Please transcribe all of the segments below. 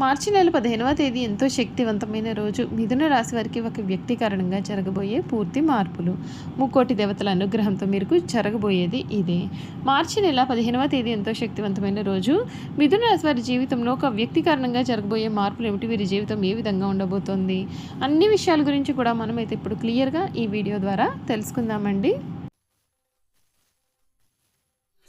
మార్చి నెల పదిహేనవ తేదీ ఎంతో శక్తివంతమైన రోజు. మిథున రాశి వారికి ఒక వ్యక్తి కారణంగా జరగబోయే పూర్తి మార్పులు. ముక్కోటి దేవతల అనుగ్రహంతో మీకు జరగబోయేది ఇదే. మార్చి నెల పదిహేనవ తేదీ ఎంతో శక్తివంతమైన రోజు. మిథున రాశి వారి జీవితంలో ఒక వ్యక్తి కారణంగా జరగబోయే మార్పులు ఏమిటి? వీరి జీవితం ఏ విధంగా ఉండబోతోంది? అన్ని విషయాల గురించి కూడా మనమైతే ఇప్పుడు క్లియర్గా ఈ వీడియో ద్వారా తెలుసుకుందామండి.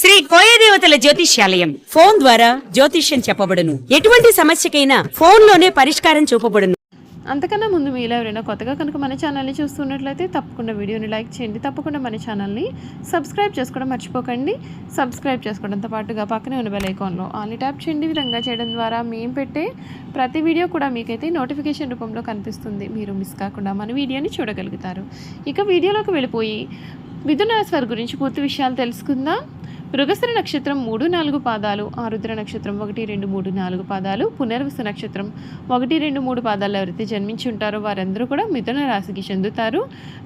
శ్రీ కోయదేవతల జ్యోతిష్యాలయం. ఫోన్ ద్వారా జ్యోతిష్యం చెప్పబడును. ఎటువంటి సమస్యకైనా ఫోన్లోనే పరిష్కారం చూపబడును. అంతకన్నా ముందు మీలో ఎవరైనా కొత్తగా కనుక మన ఛానల్ని చూస్తున్నట్లయితే తప్పకుండా వీడియోని లైక్ చేయండి. తప్పకుండా మన ఛానల్ని సబ్స్క్రైబ్ చేసుకోవడం మర్చిపోకండి. సబ్స్క్రైబ్ చేసుకోవడంతో పాటుగా పక్కనే ఉన్న బెల్ ఐకాన్లో ఆల్ని ట్యాప్ చేయండి. విధంగా చేయడం ద్వారా మేము పెట్టే ప్రతి వీడియో కూడా మీకైతే నోటిఫికేషన్ రూపంలో కనిపిస్తుంది. మీరు మిస్ కాకుండా మన వీడియోని చూడగలుగుతారు. ఇక వీడియోలోకి వెళ్ళిపోయి మిథున వారి గురించి పూర్తి విషయాలు తెలుసుకుందాం. మృగశిర నక్షత్రం మూడు నాలుగు పాదాలు ఆరుద్ర నక్షత్రం ఒకటి రెండు మూడు నాలుగు పాదాలు పునర్వసు నక్షత్రం ఒకటి రెండు మూడు పాదాలు ఎవరైతే జన్మించి ఉంటారో. వారందరూ కూడా మిథున రాశికి చెందుతారు.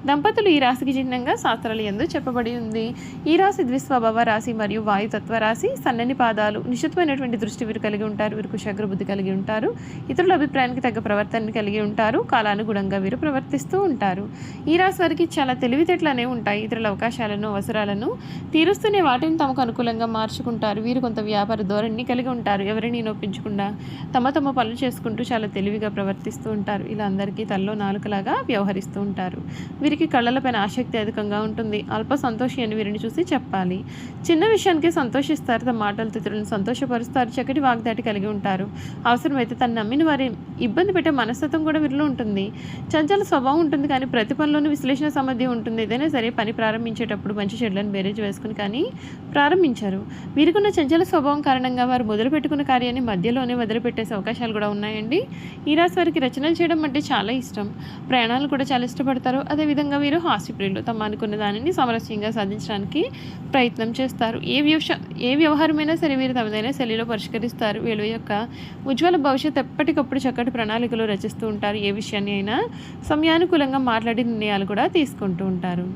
దంపతులు ఈ రాశికి చిహ్నంగా శాస్త్రాలు ఎందు చెప్పబడి ఉంది. ఈ రాశి ద్విస్వభావ రాశి మరియు వాయుతత్వ రాశి. సన్నని పాదాలు నిశ్చితమైనటువంటి దృష్టి వీరు కలిగి ఉంటారు. వీరు కుశాగ్ర కలిగి ఉంటారు. ఇతరుల అభిప్రాయానికి తగ్గ ప్రవర్తనని కలిగి ఉంటారు. కాలానుగుణంగా వీరు ప్రవర్తిస్తూ ఉంటారు. ఈ రాశి వారికి చాలా తెలివితేటలు అనేవి ఉంటాయి. ఇతరుల అవకాశాలను అవసరాలను తీరుస్తూనే వాటిని తమకు అనుకూలంగా మార్చుకుంటారు? వీరు కొంత వ్యాపార ధోరణిని కలిగి ఉంటారు. ఎవరిని నొప్పించకుండా తమ తమ పనులు చేసుకుంటూ చాలా తెలివిగా ప్రవర్తిస్తూ ఉంటారు. ఇలా అందరికీ తల్లో నాలుకలాగా వ్యవహరిస్తూ ఉంటారు. వీరికి కళ్ళలపైన ఆసక్తి అధికంగా ఉంటుంది. అల్ప సంతోషి అని వీరిని చూసి చెప్పాలి. చిన్న విషయానికి సంతోషిస్తారు. తమ మాటలతో ఇతరులను సంతోషపరుస్తారు. చక్కటి వాగ్దాటి కలిగి ఉంటారు. అవసరమైతే తను నమ్మిన వారి ఇబ్బంది పెట్టే మనస్తత్వం కూడా వీరిలో ఉంటుంది. చంచల స్వభావం ఉంటుంది కానీ ప్రతి పనిలోనూ విశ్లేషణ సమర్థి ఉంటుంది. ఏదైనా సరే పని ప్రారంభించేటప్పుడు మంచి చెడులను బేరేజ్ వేసుకుని కానీ ప్రారంభించారు. వీరికున్న చంచల స్వభావం కారణంగా వారు మొదలు పెట్టుకున్న కార్యాన్ని మధ్యలోనే వదిలిపెట్టేసే అవకాశాలు కూడా ఉన్నాయండి. ఈ రాశి వారికి రచనలు చేయడం అంటే చాలా ఇష్టం. ప్రయాణాలు కూడా చాలా ఇష్టపడతారు. అదేవిధంగా వీరు హాస్యప్రియులు. తమ అనుకున్న దానిని సామరస్యంగా సాధించడానికి ప్రయత్నం చేస్తారు. ఏ వ్యూష ఏ వ్యవహారమైనా సరే వీరు తమదైన శైలిలో పరిష్కరిస్తారు. వీళ్ళ యొక్క ఉజ్వల భవిష్యత్ ఎప్పటికప్పుడు చక్కటి ప్రణాళికలు రచిస్తూ ఉంటారు. ఏ విషయాన్ని అయినా సమయానుకూలంగా మాట్లాడి నిర్ణయాలు కూడా తీసుకుంటూ ఉంటారు.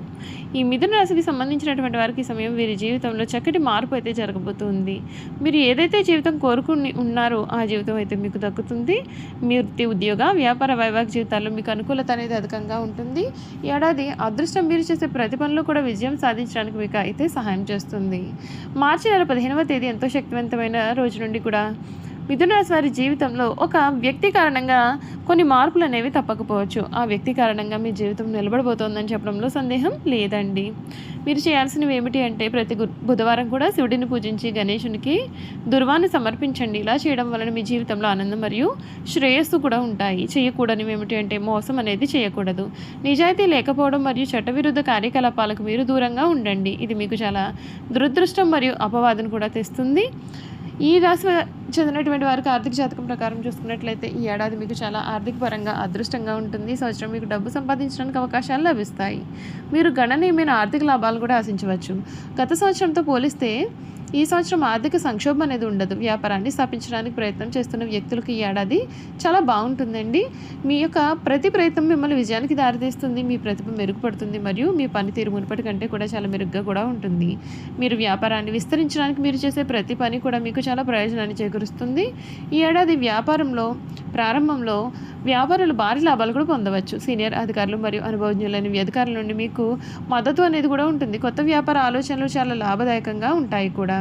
ఈ మిథున రాశికి సంబంధించినటువంటి వారికి సమయం వీరి జీవితంలో చక్కటి మార్పు అయితే జరగబోతుంది. మీరు ఏదైతే జీవితం కోరుకుని ఉన్నారో ఆ జీవితం అయితే మీకు దక్కుతుంది. మీ వృత్తి ఉద్యోగ వ్యాపార వైవాహిక జీవితాల్లో మీకు అనుకూలత అనేది అధికంగా ఉంటుంది. ఏడాది అదృష్టం మీరు చేసే ప్రతి పనిలో కూడా విజయం సాధించడానికి మీకు అయితే సహాయం చేస్తుంది. మార్చి నెల పదిహేనవ తేదీ ఎంతో శక్తివంతమైన రోజు నుండి కూడా మిథున రాశి వారి జీవితంలో ఒక వ్యక్తి కారణంగా కొన్ని మార్పులు అనేవి తప్పకపోవచ్చు. ఆ వ్యక్తి కారణంగా మీ జీవితం నిలబడబోతోందని చెప్పడంలో సందేహం లేదండి. మీరు చేయాల్సినవి ఏమిటి అంటే ప్రతి గు- బుధవారం కూడా శివుడిని పూజించి గణేశునికి దుర్వాన్ని సమర్పించండి. ఇలా చేయడం వలన మీ జీవితంలో ఆనందం మరియు శ్రేయస్సు కూడా ఉంటాయి. చేయకూడనివి ఏమిటి అంటే మోసం అనేది చేయకూడదు. నిజాయితీ లేకపోవడం మరియు చట్టవిరుద్ధ కార్యకలాపాలకు మీరు దూరంగా ఉండండి. ఇది మీకు చాలా దురదృష్టం మరియు అపవాదం కూడా తెస్తుంది. ఈ రాశి చెందినటువంటి వారికి ఆర్థిక జాతకం ప్రకారం చూసుకున్నట్లయితే ఈ ఏడాది మీకు చాలా ఆర్థిక పరంగా అదృష్టంగా ఉంటుంది. సంవత్సరం మీకు డబ్బు సంపాదించడానికి అవకాశాలు లభిస్తాయి. మీరు గణనీయమైన ఆర్థిక లాభాలు కూడా ఆశించవచ్చు. గత సంవత్సరంతో పోలిస్తే ఈ సంవత్సరం ఆర్థిక సంక్షోభం అనేది ఉండదు. వ్యాపారాన్ని స్థాపించడానికి ప్రయత్నం చేస్తున్న వ్యక్తులకు ఈ ఏడాది చాలా బాగుంటుందండి. మీ యొక్క ప్రతి ప్రయత్నం మిమ్మల్ని విజయానికి దారితీస్తుంది. మీ ప్రతిభ మెరుగుపడుతుంది మరియు మీ పనితీరు మునుపటి కంటే కూడా చాలా మెరుగ్గా కూడా ఉంటుంది. మీరు వ్యాపారాన్ని విస్తరించడానికి మీరు చేసే ప్రతి పని కూడా మీకు చాలా ప్రయోజనాన్ని చేకూరుస్తుంది. ఈ ఏడాది వ్యాపారంలో ప్రారంభంలో వ్యాపారులు భారీ లాభాలు కూడా పొందవచ్చు. సీనియర్ అధికారులు మరియు అనుభవజ్ఞులైన అధికారుల నుండి మీకు మద్దతు అనేది కూడా ఉంటుంది. కొత్త వ్యాపార ఆలోచనలు చాలా లాభదాయకంగా ఉంటాయి కూడా.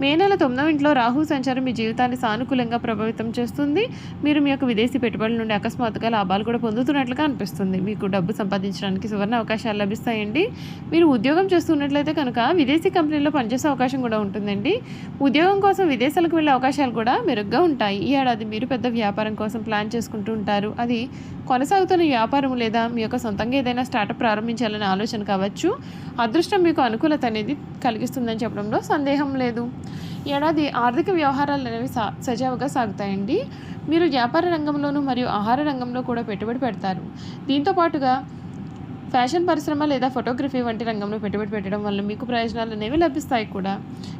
మే నెల తొమ్మిదవ ఇంట్లో రాహు సంచారం మీ జీవితాన్ని సానుకూలంగా ప్రభావితం చేస్తుంది. మీరు మీ యొక్క విదేశీ పెట్టుబడుల నుండి అకస్మాత్తుగా లాభాలు కూడా పొందుతున్నట్లుగా అనిపిస్తుంది. మీకు డబ్బు సంపాదించడానికి సువర్ణ అవకాశాలు లభిస్తాయండి. మీరు ఉద్యోగం చేస్తున్నట్లయితే కనుక విదేశీ కంపెనీలో పనిచేసే అవకాశం కూడా ఉంటుందండి. ఉద్యోగం కోసం విదేశాలకు వెళ్ళే అవకాశాలు కూడా మెరుగ్గా ఉంటాయి. ఈ ఏడాది మీరు పెద్ద వ్యాపారం కోసం ప్లాన్ చేసుకుంటూ ఉంటారు. అది కొనసాగుతున్న వ్యాపారం లేదా మీ యొక్క సొంతంగా ఏదైనా స్టార్టప్ ప్రారంభించాలనే ఆలోచన కావచ్చు. అదృష్టం మీకు అనుకూలత అనేది కలిగిస్తుందని చెప్పడంలో సందేహం లేదు. ఈ ఏడాది ఆర్థిక వ్యవహారాలు అనేవి సా సజావుగా సాగుతాయండి. మీరు వ్యాపార రంగంలోనూ మరియు ఆహార రంగంలో కూడా పెట్టుబడి పెడతారు. దీంతో పాటుగా ఫ్యాషన్ పరిశ్రమ లేదా ఫోటోగ్రఫీ వంటి రంగంలో పెట్టుబడి పెట్టడం వల్ల మీకు ప్రయోజనాలు అనేవి లభిస్తాయి కూడా.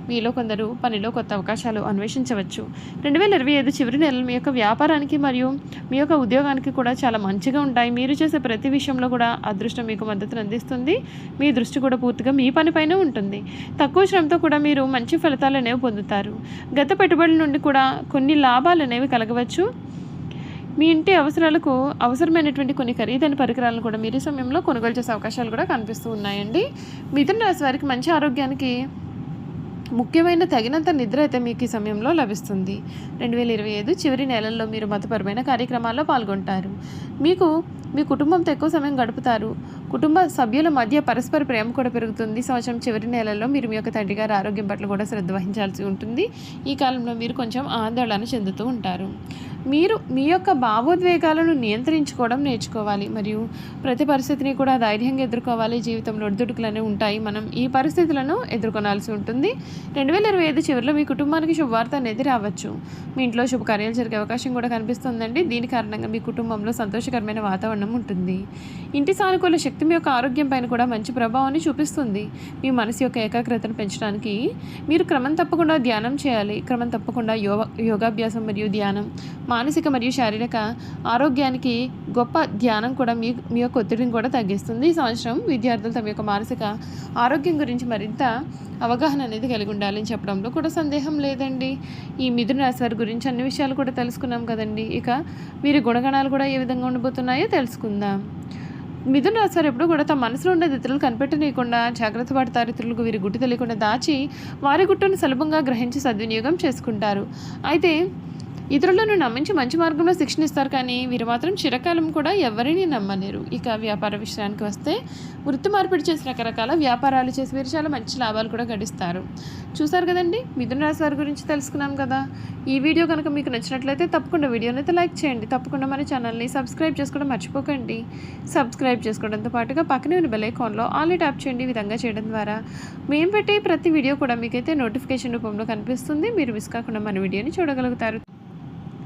మీలో కొందరు పనిలో కొత్త అవకాశాలు అన్వేషించవచ్చు. రెండు వేల ఇరవై ఐదు చివరి నెలలు మీ యొక్క వ్యాపారానికి మరియు మీ యొక్క ఉద్యోగానికి కూడా చాలా మంచిగా ఉంటాయి. మీరు చేసే ప్రతి విషయంలో కూడా అదృష్టం మీకు మద్దతును అందిస్తుంది. మీ దృష్టి కూడా పూర్తిగా మీ పనిపైనే ఉంటుంది. తక్కువ శ్రమతో కూడా మీరు మంచి ఫలితాలు అనేవి పొందుతారు. గత పెట్టుబడుల నుండి కూడా కొన్ని లాభాలు అనేవి కలగవచ్చు. మీ ఇంటి అవసరాలకు అవసరమైనటువంటి కొన్ని ఖరీదైన పరికరాలను కూడా మీరు ఈ సమయంలో కొనుగోలు చేసే అవకాశాలు కూడా కనిపిస్తూ ఉన్నాయండి. మిథున రాశి వారికి మంచి ఆరోగ్యానికి ముఖ్యమైన తగినంత నిద్ర అయితే మీకు ఈ సమయంలో లభిస్తుంది. రెండు వేల ఇరవై ఐదు చివరి నెలల్లో మీరు మతపరమైన కార్యక్రమాల్లో పాల్గొంటారు. మీకు మీ కుటుంబంతో ఎక్కువ సమయం గడుపుతారు. కుటుంబ సభ్యుల మధ్య పరస్పర ప్రేమ కూడా పెరుగుతుంది. సంవత్సరం చివరి నెలలో మీరు మీ యొక్క తండ్రి గారి ఆరోగ్యం పట్ల కూడా శ్రద్ధ వహించాల్సి ఉంటుంది. ఈ కాలంలో మీరు కొంచెం ఆందోళన చెందుతూ ఉంటారు. మీరు మీ యొక్క భావోద్వేగాలను నియంత్రించుకోవడం నేర్చుకోవాలి. మరియు ప్రతి పరిస్థితిని కూడా ధైర్యంగా ఎదుర్కోవాలి. జీవితంలో ఒడిదుడుకులు ఉంటాయి. మనం ఈ పరిస్థితులను ఎదుర్కొనాల్సి ఉంటుంది. రెండు వేల ఇరవై ఐదు చివరిలో మీ కుటుంబానికి శుభవార్త అనేది రావచ్చు. మీ ఇంట్లో శుభకార్యాలు జరిగే అవకాశం కూడా కనిపిస్తుందండి. దీని కారణంగా మీ కుటుంబంలో సంతోషకరమైన వాతావరణం ఉంటుంది. ఇంటి సానుకూల శక్తి మీ యొక్క ఆరోగ్యం పైన కూడా మంచి ప్రభావాన్ని చూపిస్తుంది. మీ మనసు యొక్క ఏకాగ్రతను పెంచడానికి మీరు క్రమం తప్పకుండా ధ్యానం చేయాలి. క్రమం తప్పకుండా యోగ యోగాభ్యాసం మరియు ధ్యానం మానసిక మరియు శారీరక ఆరోగ్యానికి గొప్ప ధ్యానం కూడా మీ మీ యొక్క ఒత్తిడిని కూడా తగ్గిస్తుంది. ఈ సంవత్సరం విద్యార్థులు తమ యొక్క మానసిక ఆరోగ్యం గురించి మరింత అవగాహన అనేది కలిగి ఉండాలని చెప్పడంలో కూడా సందేహం లేదండి. ఈ మిథున రాశి వారి గురించి అన్ని విషయాలు కూడా తెలుసుకున్నాం కదండి. ఇక వీరి గుణగణాలు కూడా ఏ విధంగా ఉండబోతున్నాయో తెలుసుకుందాం. మిథున రాశారు వారు ఎప్పుడు కూడా తమ మనసులో ఉండే ఇతరులు కనిపెట్టనీయకుండా జాగ్రత్త పడతారు ఇతరులకు వీరి గుట్టు తెలియకుండా దాచి వారి గుట్టును సులభంగా గ్రహించి సద్వినియోగం చేసుకుంటారు. అయితే ఇతరులను నమ్మించి మంచి మార్గంలో శిక్షణ ఇస్తారు కానీ వీరు మాత్రం చిరకాలం కూడా ఎవరిని నమ్మలేరు. ఇక వ్యాపార విషయానికి వస్తే వృత్తి మార్పిడి చేసి రకరకాల వ్యాపారాలు చేసి వీరు చాలా మంచి లాభాలు కూడా గడిస్తారు. చూసారు కదండి? మిథున రాశి వారి గురించి తెలుసుకున్నాం కదా. ఈ వీడియో కనుక మీకు నచ్చినట్లయితే తప్పకుండా వీడియోని అయితే లైక్ చేయండి. తప్పకుండా మన ఛానల్ని సబ్స్క్రైబ్ చేసుకోవడం మర్చిపోకండి. సబ్స్క్రైబ్ చేసుకోవడంతో పాటుగా పక్కనే ఉన్న బెల్ ఐకాన్లో ఆల్ ట్యాప్ చేయండి ఈ విధంగా చేయడం ద్వారా. మేము పెట్టే ప్రతి వీడియో కూడా మీకైతే నోటిఫికేషన్ రూపంలో కనిపిస్తుంది. మీరు మిస్ కాకుండా మన వీడియోని చూడగలుగుతారు.